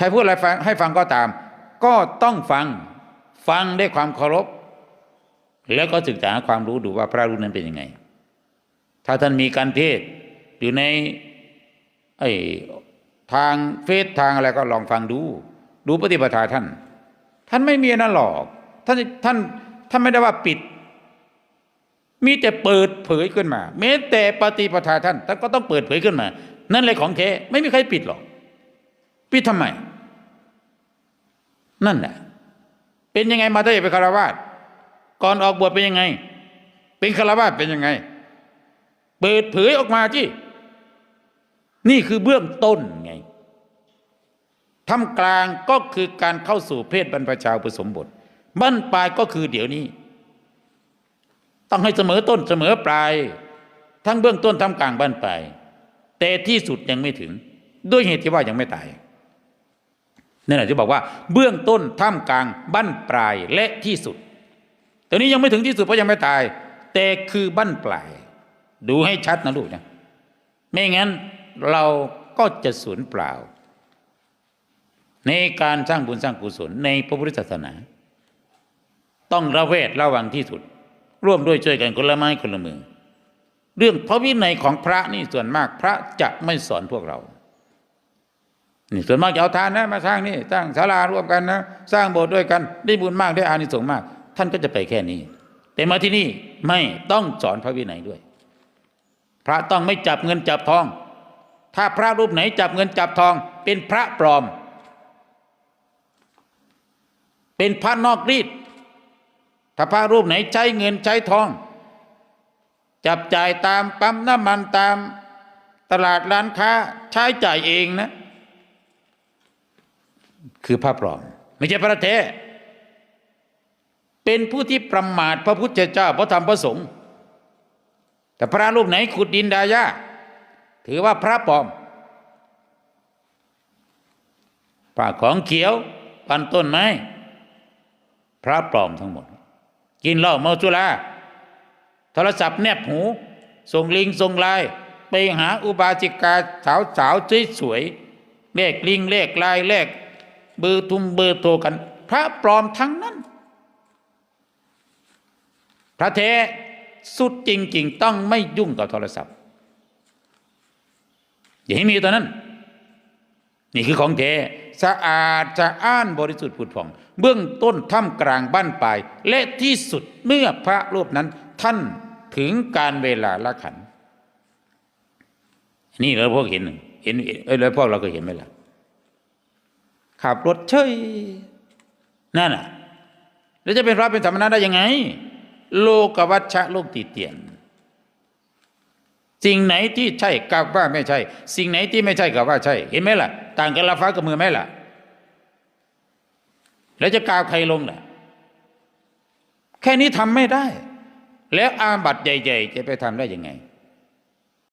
ใครพูดอะไรฟังให้ฟังก็ตาม ก็ต้องฟังฟังด้วยความเคารพ แล้วก็ศึกษาความรู้ดูว่าพระรูปนั้นเป็นยังไง ถ้าท่านมีการเทศอยู่ในไอ้ทางเฟซทางอะไรก็ลองฟังดู ดูปฏิปทาท่าน ท่านไม่มีนนั่นหรอกท่านท่านท่านไม่ได้ว่าปิด มีแต่เปิดเผยขึ้นมาแม้แต่ปฏิปทาท่านท่านก็ต้องเปิดเผยขึ้นมา นั่นเลยของแท้ไม่มีใครปิดหรอกปิดทำไม นั่นแหละเป็นยังไงมาตั้เป็นคารวาสก่อนออกบวชเป็นยังไง เป็นคารวาสเป็นยังไง เปิดเผยออกมาที่นี่คือเบื้องต้นไงทำกลางก็คือการเข้าสู่เพศบรรพชาอุปสมบทบั้นปลายก็คือเดี๋ยวนี้ ต้องให้เสมอต้นเสมอปลาย ทั้งเบื้องต้นทำกลางบั้นปลายแต่ที่สุดยังไม่ถึง ด้วยเหตุที่ว่ายังไม่ตาย นั่นแหละที่บอกว่าเบื้องต้นท่ามกลางบั้นปลายและที่สุดตอนนี้ยังไม่ถึงที่สุดเพราะยังไม่ตาย แต่คือบั้นปลาย ดูให้ชัดนะลูกนะไม่งั้นเราก็จะสูญเปล่า ในการสร้างบุญสร้างกุศลในพระพุทธศาสนา ต้องระเวทระวังที่สุด ร่วมด้วยช่วยกันคนละไม้คนละมือ เรื่องพระวินัยของพระนี่ส่วนมากพระจะไม่สอนพวกเรา นี่ส่วนมากจะเอาทานนะมาสร้างนี่สร้างศาลาร่วมกันนะสร้างโบสถ์ด้วยกันได้บุญมากได้อานิสงส์มาก ท่านก็จะไปแค่นี้ แต่มาที่นี่ไม่ต้องสอนพระวินัยด้วย พระต้องไม่จับเงินจับทอง ถ้าพระรูปไหนจับเงินจับทอง เป็นพระปลอม เป็นพระนอกรีดถ้าพระรูปไหนใช้เงินใช้ทอง จับจ่ายตามปั๊มน้ำมันตามตลาดร้านค้าใช้จ่ายเองนะ คือพระปลอม ไม่ใช่พระแท้ เป็นผู้ที่ประมาทพระพุทธเจ้าพระธรรมพระสงฆ์แต่พระรูปไหนขุดดินดายาถือว่าพระปลอมพระของเขียวปันต้นไม้พระปลอมทั้งหมด กินเหล้าเมาสุราโทรศัพท์แนบหู ส่งลิงส่งลน์ไปหาอุบาสิกาสาวสาวสวยๆเลขลิงเลขลน์เลข เบอร์ทุมเบอร์โทรกัน พระปลอมทั้งนั้น พระเทสุดจริง ๆ ต้องไม่ยุ่งกับโทรศัพท์ อย่าให้มีตัวนั้น นี่คือของเทสะอาดจะอ้านบริสุทธิ์ผุดผ่อง เบื้องต้นท่ามกลางบ้านปลาย และที่สุดเมื่อพระรูปนั้นท่านถึงการเวลาละขัน นี่เราพวกเห็นเห็นเอ้ยแล้วพวกเราก็เห็นไหมล่ะ ขับรถเฉยนั่นน่ะแล้วจะเป็นพระเป็นสมณะได้ยังไง โลกวัชชะโลกติเตียน สิ่งไหนที่ใช่กับว่าไม่ใช่ สิ่งไหนที่ไม่ใช่กับว่าใช่ เห็นไหมล่ะ ต่างกันละฟ้ากับมือไหมล่ะ แล้วจะกาวใครลงล่ะ แค่นี้ทำไม่ได้ แล้วอาบัตใหญ่ ๆ จะไปทำได้ยังไง